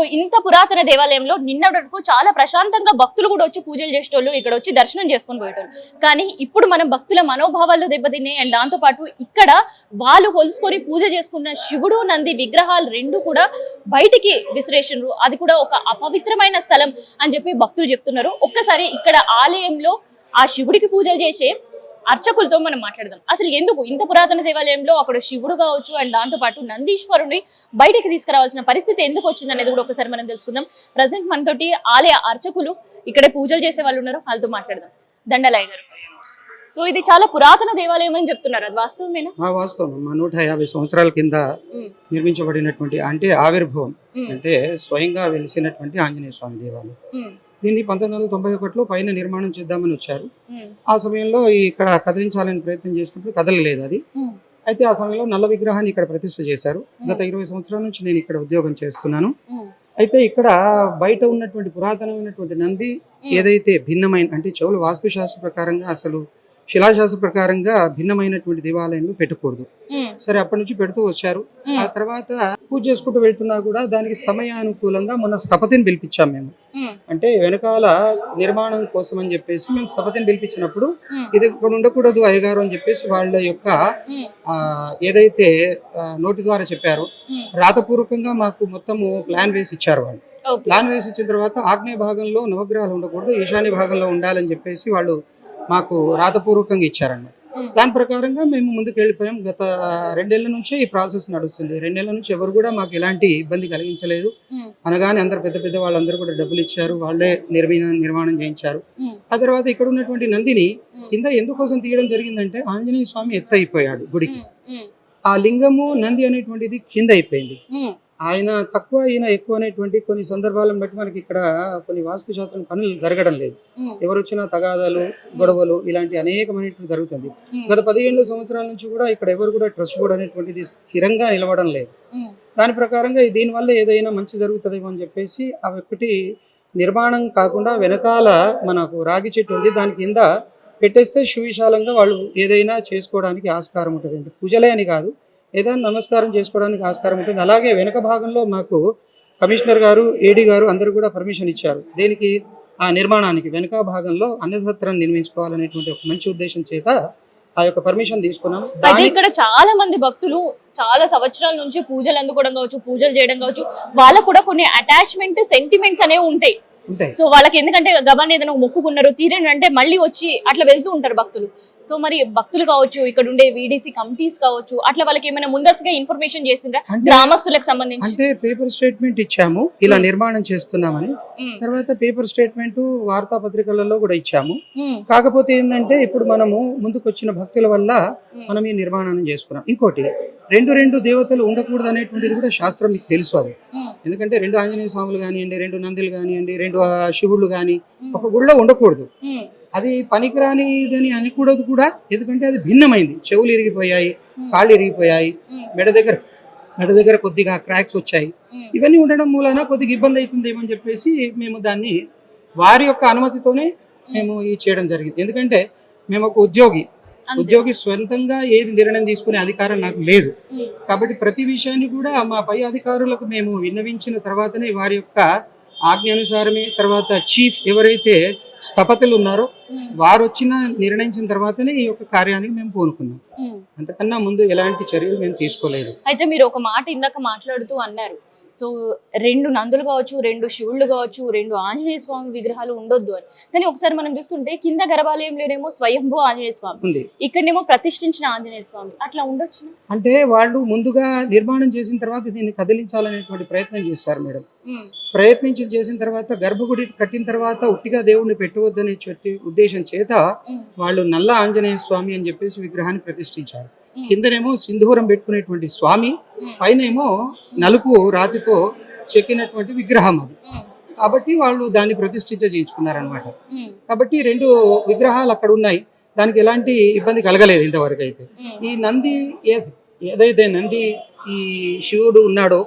So ఇంత పురాతన దేవాలయంలో నిన్నటి వరకు చాలా ప్రశాంతంగా భక్తులు కూడా వచ్చి పూజలు చేసేటోళ్ళు ఇక్కడ వచ్చి దర్శనం చేసుకొని పోయేటోళ్ళు. కానీ ఇప్పుడు మనం భక్తుల మనోభావాలు దెబ్బతినే అండ్ దాంతో పాటు ఇక్కడ వాళ్ళు కొలుసుకొని పూజ చేసుకున్న శివుడు నంది విగ్రహాలు రెండు కూడా బయటికి విసిరేసినారు. అది కూడా ఒక అపవిత్రమైన స్థలం అని చెప్పి భక్తులు చెప్తున్నారు. ఒక్కసారి ఇక్కడ ఆలయంలో ఆ శివుడికి పూజలు చేసే అర్చకులతో మనం మాట్లాడదాం. అసలు ఎందుకు ఇంత పురాతన దేవాలయంలో అక్కడ శివుడు కావచ్చు అండ్ దాంతో పాటు నందీశ్వరుని బయటకి తీసుకురావాల్సిన పరిస్థితి ఎందుకు వచ్చింది అనేది కూడా ఒకసారి మనం తెలుసుకుందాం. ప్రజెంట్ మనతోటి ఆలయ అర్చకులు ఇక్కడే పూజలు చేసే వాళ్ళు ఉన్నారు వాళ్ళతో మాట్లాడదాం. దండలయ్య గారు. సో ఇది చాలా పురాతన దేవాలయం అని చెప్తున్నారు. అది వాస్తవమేనా? వాస్తవం. నూట యాభై సంవత్సరాల కింద నిర్మించబడినటువంటి అంటే ఆవిర్భావం అంటే స్వయంగా వెలిసినటువంటి ఆంజనేయ స్వామి దేవాలయం. దీన్ని పంతొమ్మిది వందల తొంభై ఒకటిలో పైన నిర్మాణం చేద్దామని వచ్చారు. ఆ సమయంలో ఇక్కడ కదిలించాలని ప్రయత్నం చేసినప్పుడు కదలలేదు అది. అయితే ఆ సమయంలో నల్ల విగ్రహాన్ని ఇక్కడ ప్రతిష్ఠ చేశారు. గత ఇరవై సంవత్సరాల నుంచి నేను ఇక్కడ ఉద్యోగం చేస్తున్నాను. అయితే ఇక్కడ బయట ఉన్నటువంటి పురాతనమైనటువంటి నంది ఏదైతే భిన్నమైన అంటే చెవులు వాస్తుశాస్త్ర ప్రకారంగా అసలు శిలాశాస్త్ర ప్రకారంగా భిన్నమైనటువంటి దేవాలయంలో పెట్టకూడదు. సరే అప్పటి నుంచి పెడుతూ వచ్చారు. ఆ తర్వాత పూజ చేసుకుంటూ వెళ్తున్నా కూడా దానికి సమయానుకూలంగా మన స్థపతిని పిలిపించాం మేము. అంటే వెనకాల నిర్మాణం కోసం అని చెప్పేసి మేము స్థపతిని పిలిపించినప్పుడు ఇది ఇక్కడ ఉండకూడదు అయ్యగారు అని చెప్పేసి వాళ్ళ యొక్క ఏదైతే నోటి ద్వారా చెప్పారో రాతపూర్వకంగా మాకు మొత్తము ప్లాన్ వేసి ఇచ్చారు వాళ్ళు. ప్లాన్ వేసి ఇచ్చిన తర్వాత ఆగ్నేయ భాగంలో నవగ్రహాలు ఉండకూడదు ఈశాన్య భాగంలో ఉండాలని చెప్పేసి వాళ్ళు మాకు రాతపూర్వకంగా ఇచ్చారన్నమాట. దాని ప్రకారంగా మేము ముందుకు వెళ్ళిపోయాం. గత రెండేళ్ళ నుంచే ఈ ప్రాసెస్ నడుస్తుంది. రెండేళ్ళ నుంచి ఎవరు కూడా మాకు ఎలాంటి ఇబ్బంది కలిగించలేదు. అనగానే అందరు పెద్ద పెద్ద వాళ్ళందరూ కూడా డబ్బులు ఇచ్చారు. వాళ్ళే నిర్మాణం నిర్మాణం చేయించారు. ఆ తర్వాత ఇక్కడ ఉన్నటువంటి నందిని కింద ఎందుకోసం తీయడం జరిగిందంటే ఆంజనేయ స్వామి ఎత్తు అయిపోయాడు గుడికి ఆ లింగము నంది అనేటువంటిది కింద అయిపోయింది. ఆయన తక్కువ ఈయన ఎక్కువ అనేటువంటి కొన్ని సందర్భాలను బట్టి మనకి ఇక్కడ కొన్ని వాస్తుశాస్త్రం పనులు జరగడం లేదు. ఎవరు వచ్చినా తగాదాలు గొడవలు ఇలాంటి అనేకమైనటువంటి జరుగుతుంది. గత పదిహేను సంవత్సరాల నుంచి కూడా ఇక్కడ ఎవరు కూడా ట్రస్ట్ బోర్డ్ అనేటువంటిది స్థిరంగా నిలవడం లేదు. దాని ప్రకారంగా దీనివల్ల ఏదైనా మంచి జరుగుతుందేమో అని చెప్పేసి ఆ ఒక్కటి నిర్మాణం కాకుండా వెనకాల మనకు రాగి చెట్టు ఉంది. దాని కింద పెట్టేస్తే సువిశాలంగా వాళ్ళు ఏదైనా చేసుకోవడానికి ఆస్కారం ఉంటుంది అంటే పూజలే అని కాదు ఏదైనా నమస్కారం చేసుకోవడానికి ఆస్కారం ఉంటుంది. అలాగే వెనక భాగంలో మాకు కమిషనర్ గారు ఏడీ గారు అందరూ కూడా పర్మిషన్ ఇచ్చారు. దేనికి ఆ నిర్మాణానికి వెనక భాగంలో అన్నసత్రం నిర్మించుకోవాలనేటువంటి ఒక మంచి ఉద్దేశం చేత ఆ యొక్క పర్మిషన్ తీసుకున్నాం. ఇక్కడ చాలా మంది భక్తులు చాలా సంవత్సరాల నుంచి పూజలు అందుకోవడం కావచ్చు పూజలు చేయడం కావచ్చు వాళ్ళకు కూడా కొన్ని అటాచ్మెంట్ సెంటిమెంట్స్ అనేవి ఉంటాయి. సో వాళ్ళకి ఎందుకంటే గబాన్ని ఏదైనా మొక్కుకున్నారు తీరండి అంటే మళ్ళీ వచ్చి అట్లా వెళ్తూ ఉంటారు భక్తులు. సో మరి భక్తులు కావచ్చు ఇక్కడ ఉండే వీడీసీ కమిటీస్ కావచ్చు అట్లా వాళ్ళకి ఏమైనా ముందస్తుగా ఇన్ఫర్మేషన్ చేసిండ్రా? గ్రామస్తులకు సంబంధించి. అంటే పేపర్ స్టేట్మెంట్ ఇచ్చాము ఇలా. నిర్మాణం చేస్తున్నామని. తర్వాత పేపర్ స్టేట్మెంట్ వార్తాపత్రికలలో కూడా ఇచ్చాము. కాకపోతే ఏంటంటే ఇప్పుడు మనము ముందుకు వచ్చిన భక్తుల వల్ల మనం ఈ నిర్మాణాన్ని చేసుకున్నాం. ఇంకోటి రెండు రెండు దేవతలు ఉండకూడదు అనేటువంటిది కూడా శాస్త్రం మీకు తెలుసు అది. ఎందుకంటే రెండు ఆంజనేయ స్వాములు కానివ్వండి రెండు నందులు కానివ్వండి రెండు శివుళ్ళు కానీ ఒక గుడిలో ఉండకూడదు. అది పనికిరానిదని అనకూడదు కూడా ఎందుకంటే అది భిన్నమైంది. చెవులు ఇరిగిపోయాయి కాళ్ళు ఇరిగిపోయాయి మెడ దగ్గర మెడ దగ్గర కొద్దిగా క్రాక్స్ వచ్చాయి. ఇవన్నీ ఉండడం మూలన కొద్దిగా ఇబ్బంది అవుతుందేమో అని చెప్పేసి మేము దాన్ని వారి యొక్క అనుమతితోనే మేము ఈ చేయడం జరిగింది. ఎందుకంటే మేము ఒక ఉద్యోగి. ఉద్యోగి స్వంతంగా ఏది నిర్ణయం తీసుకునే అధికారం నాకు లేదు. కాబట్టి ప్రతి విషయాన్ని కూడా మా పై అధికారులకు మేము విన్నవించిన తర్వాతనే వారి యొక్క ఆజ్ఞ అనుసారమే తర్వాత చీఫ్ ఎవరైతే స్థపతులు ఉన్నారో వారు వచ్చిన నిర్ణయించిన తర్వాతనే ఈ యొక్క కార్యానికి మేము పూనుకున్నాం. అంతకన్నా ముందు ఎలాంటి చర్యలు మేము తీసుకోలేదు. అయితే మీరు ఒక మాట ఇందాక మాట్లాడుతూ అన్నారు. సో రెండు నందులు కావచ్చు రెండు శివుళ్ళు కావచ్చు రెండు ఆంజనేయ స్వామి విగ్రహాలు ఉండొద్దు అని. కానీ ఒకసారి మనం చూస్తుంటే కింద గర్భాలయంలోనేమో స్వయంభూ ఆంజనేయ స్వామి ఉంది. ఇక్కడనేమో ప్రతిష్ఠించిన ఆంజనేయ స్వామి. అట్లా ఉండొచ్చు? అంటే వాళ్ళు ముందుగా నిర్మాణం చేసిన తర్వాత దీన్ని కదిలించాలనేటువంటి ప్రయత్నం చేశారు మేడం. ప్రయత్నించి చేసిన తర్వాత గర్భగుడి కట్టిన తర్వాత ఉట్టిగా దేవుణ్ణి పెట్టవద్దనే చెట్టి ఉద్దేశం చేత వాళ్ళు నల్ల ఆంజనేయ స్వామి అని చెప్పేసి విగ్రహాన్ని ప్రతిష్ఠించారు. కిందనేమో సింధూరం పెట్టుకునేటువంటి స్వామి పైనేమో నలుపు రాతితో చెక్కినటువంటి విగ్రహం అది. కాబట్టి వాళ్ళు దాన్ని ప్రతిష్ఠించ చేయించుకున్నారనమాట కాబట్టి రెండు విగ్రహాలు అక్కడ ఉన్నాయి. దానికి ఎలాంటి ఇబ్బంది కలగలేదు ఇంతవరకు అయితే. ఈ నంది ఏదైతే నంది ఈ శివుడు ఉన్నాడో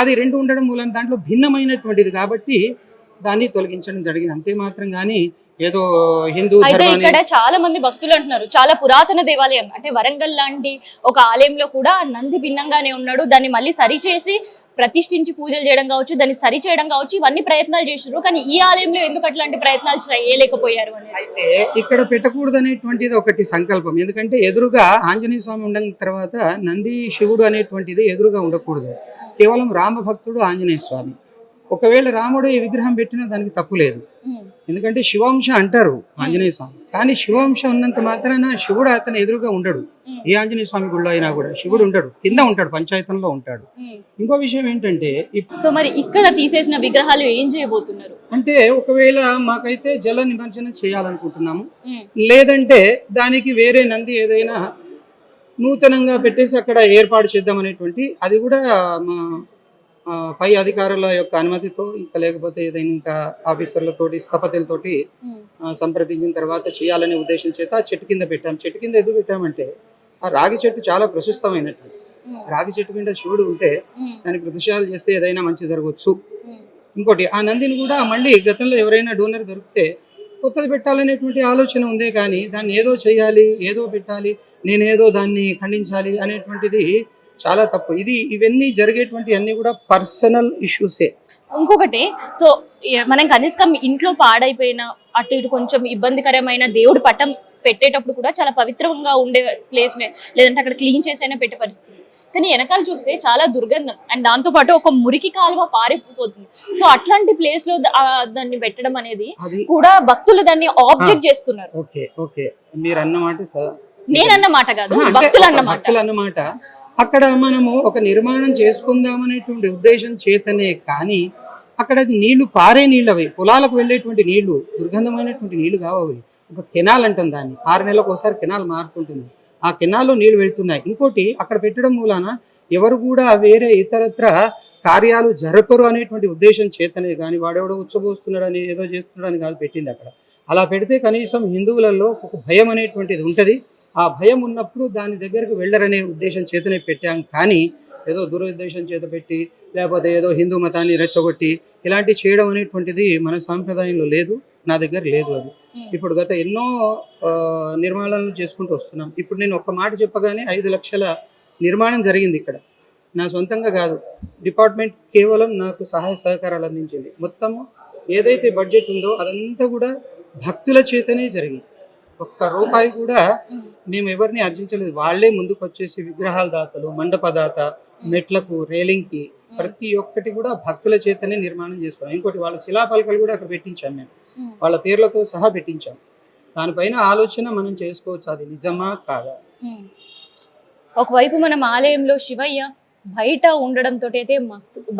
అది రెండు ఉండడం మూలన దాంట్లో భిన్నమైనటువంటిది కాబట్టి దాన్ని తొలగించడం జరిగింది. అంతే మాత్రం కానీ ఏదో హిందూ అయితే ఇక్కడ చాలా మంది భక్తులు అంటున్నారు. చాలా పురాతన దేవాలయం. అంటే వరంగల్ లాంటి ఒక ఆలయంలో కూడా నంది భిన్నంగానే ఉన్నాడు. దాన్ని మళ్ళీ సరిచేసి ప్రతిష్ఠించి పూజలు చేయడం కావచ్చు దాన్ని సరి చేయడం కావచ్చు ఇవన్నీ ప్రయత్నాలు చేస్తున్నారు. కానీ ఈ ఆలయంలో ఎందుకు అట్లాంటి ప్రయత్నాలు చేయలేకపోయారు అనేది? అయితే ఇక్కడ పెట్టకూడదు అనేటువంటిది ఒకటి సంకల్పం. ఎందుకంటే ఎదురుగా ఆంజనేయ స్వామి ఉండిన తర్వాత నంది శివుడు అనేటువంటిది ఎదురుగా ఉండకూడదు. కేవలం రామ భక్తుడు ఆంజనేయ స్వామి. ఒకవేళ రాముడు ఈ విగ్రహం పెట్టినా దానికి తప్పు లేదు. ఎందుకంటే శివాంశ అంటారు ఆంజనేయ స్వామి. కానీ శివాంశ ఉన్నంత మాత్రాన శివుడు అతను ఎదురుగా ఉండడు. ఏ ఆంజనేయ స్వామి గుడిలో అయినా కూడా శివుడు ఉండడు. కింద ఉంటాడు పంచాయతంలో ఉంటాడు. ఇంకో విషయం ఏంటంటే సో మరి ఇక్కడ తీసేసిన విగ్రహాలు ఏం చేయబోతున్నారు? అంటే ఒకవేళ మాకైతే జల నిమజ్జనం చేయాలనుకుంటున్నాము. లేదంటే దానికి వేరే నంది ఏదైనా నూతనంగా పెట్టేసి అక్కడ ఏర్పాటు చేద్దామనేటువంటి అది కూడా మా పై అధికారుల యొక్క అనుమతితో ఇంకా లేకపోతే ఏదైనా ఇంకా ఆఫీసర్లతోటి స్థపతులతోటి ఆ, సంప్రదించిన తర్వాత చేయాలనే ఉద్దేశం చేత ఆ చెట్టు కింద పెట్టాం. చెట్టు కింద ఎందుకు పెట్టామంటే ఆ రాగి చెట్టు చాలా ప్రశస్తమైనట్టు. ఉమ్, రాగి చెట్టు కింద శివుడు ఉంటే ఉమ్, దానికి ప్రతిష్టాలు చేస్తే ఏదైనా మంచి జరగవచ్చు. ఇంకోటి ఆ నందిని కూడా మళ్ళీ గతంలో ఎవరైనా డోనర్ దొరికితే కొత్తది పెట్టాలనేటువంటి ఆలోచన ఉందే కానీ దాన్ని ఏదో చేయాలి ఏదో పెట్టాలి నేనేదో దాన్ని ఖండించాలి అనేటువంటిది చాలా తప్పు. ఇది ఇవన్నీ జరిగేటువంటి అన్ని కూడా పర్సనల్ ఇష్యూసే. ఇంకొకటి సో మనం కనీసం ఇంట్లో పాడైపోయిన అటు ఇటు కొంచెం ఇబ్బందికరమైన దేవుడి పటం పెట్టేటప్పుడు కూడా చాలా పవిత్రంగా ఉండే ప్లేస్ లేదంటే అక్కడ క్లీన్ చేసైనా పెట్టే పరిస్థితి. కానీ వెనకాల చూస్తే చాలా దుర్గంధం. అండ్ దాంతో పాటు ఒక మురికి కాలువ పారిపోతుంది. సో అట్లాంటి ప్లేస్లో దాన్ని పెట్టడం అనేది కూడా భక్తులు దాన్ని ఆబ్జెక్ట్ చేస్తున్నారు. Okay okay. మీరు అన్నమాట కాదు అన్నమాట భక్తులు అన్నమాట అక్కడ మనము ఒక నిర్మాణం చేసుకుందామనేటువంటి ఉద్దేశం చేతనే కానీ అక్కడ అది నీళ్ళు పారే నీళ్ళు అవి పొలాలకు వెళ్ళేటువంటి నీళ్ళు దుర్గంధమైనటువంటి నీళ్ళు కావు అవి ఒక కెనాల్ అంటాం దాన్ని. ఆరు నెలలకు ఒకసారి కెనాల్ మారుతుంటుంది. ఆ కెనాల్లో నీళ్ళు వెళ్తున్నాయి. ఇంకోటి అక్కడ పెట్టడం మూలాన ఎవరు కూడా వేరే ఇతరత్ర కార్యాలు జరపరు అనేటువంటి ఉద్దేశం చేతనే కానీ వాడెవడో ఉచ్చబోస్తున్నాడని ఏదో చేస్తున్నాడని కాదు పెట్టింది అక్కడ. అలా పెడితే కనీసం హిందువులలో ఒక భయం అనేటువంటిది ఉంటుంది. ఆ భయం ఉన్నప్పుడు దాని దగ్గరకు వెళ్ళరనే ఉద్దేశం చేతనే పెట్టాం. కానీ ఏదో దురుద్దేశం చేత పెట్టి లేకపోతే ఏదో హిందూ మతాన్ని రెచ్చగొట్టి ఇలాంటివి చేయడం అనేటువంటిది మన సాంప్రదాయంలో లేదు. నా దగ్గర లేదు అది. ఇప్పుడు గత ఎన్నో నిర్మాణాలను చేసుకుంటూ వస్తున్నాం. ఇప్పుడు నేను ఒక్క మాట చెప్పగానే ఐదు లక్షల నిర్మాణం జరిగింది ఇక్కడ. నా సొంతంగా కాదు. డిపార్ట్మెంట్ కేవలం నాకు సహాయ సహకారాలు అందించింది. మొత్తము ఏదైతే బడ్జెట్ ఉందో అదంతా కూడా భక్తుల చేతనే జరిగింది. ఒక్క రూపాయి కూడా. మేము ఎవరిని అర్జించలేదు వాళ్ళే ముందుకు వచ్చేసి విగ్రహాల దాతలు మండపదాత మెట్లకు రేలింగ్కి ప్రతి ఒక్కటి కూడా భక్తుల చేతనే నిర్మాణం చేసుకున్నాం. ఇంకోటి వాళ్ళ శిలాపలకలు కూడా అక్కడ పెట్టించాం మేము. వాళ్ళ పేర్లతో సహా పెట్టించాం. దానిపైన ఆలోచన మనం చేసుకోవచ్చు. అది నిజమా కాదా. ఒకవైపు మనం ఆలయంలో శివయ్య బయట ఉండడంతో అయితే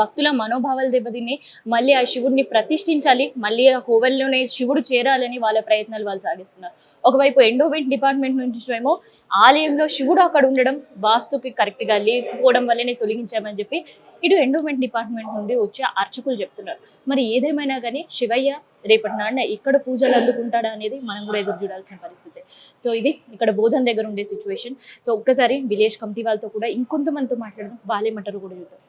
భక్తుల మనోభావాలు దెబ్బతిని మళ్ళీ ఆ శివుడిని ప్రతిష్ఠించాలి మళ్ళీ ఆ కోవెల్లోనే శివుడు చేరాలని వాళ్ళ ప్రయత్నాలు వాళ్ళు సాగిస్తున్నారు. ఒకవైపు ఎండోమెంట్ డిపార్ట్మెంట్ నుంచి ఏమో ఆలయంలో శివుడు అక్కడ ఉండడం వాస్తుకి కరెక్ట్గా లేకపోవడం వల్లనే తొలగించామని చెప్పి ఇటు ఎండోమెంట్ డిపార్ట్మెంట్ నుండి వచ్చే అర్చకులు చెప్తున్నారు. మరి ఏదేమైనా కానీ శివయ్య రేపటి నాన్న ఇక్కడ పూజలు అందుకుంటాడా అనేది మనం కూడా ఎదురు చూడాల్సిన పరిస్థితి. సో ఇది ఇక్కడ బోధన దగ్గర ఉండే సిచ్యువేషన్ సో ఒక్కసారి విలేజ్ కమిటీ వాళ్ళతో కూడా ఇంకొంతమందితో మాట్లాడదాం. వాళ్ళేమంటారు కూడా చూద్దాం.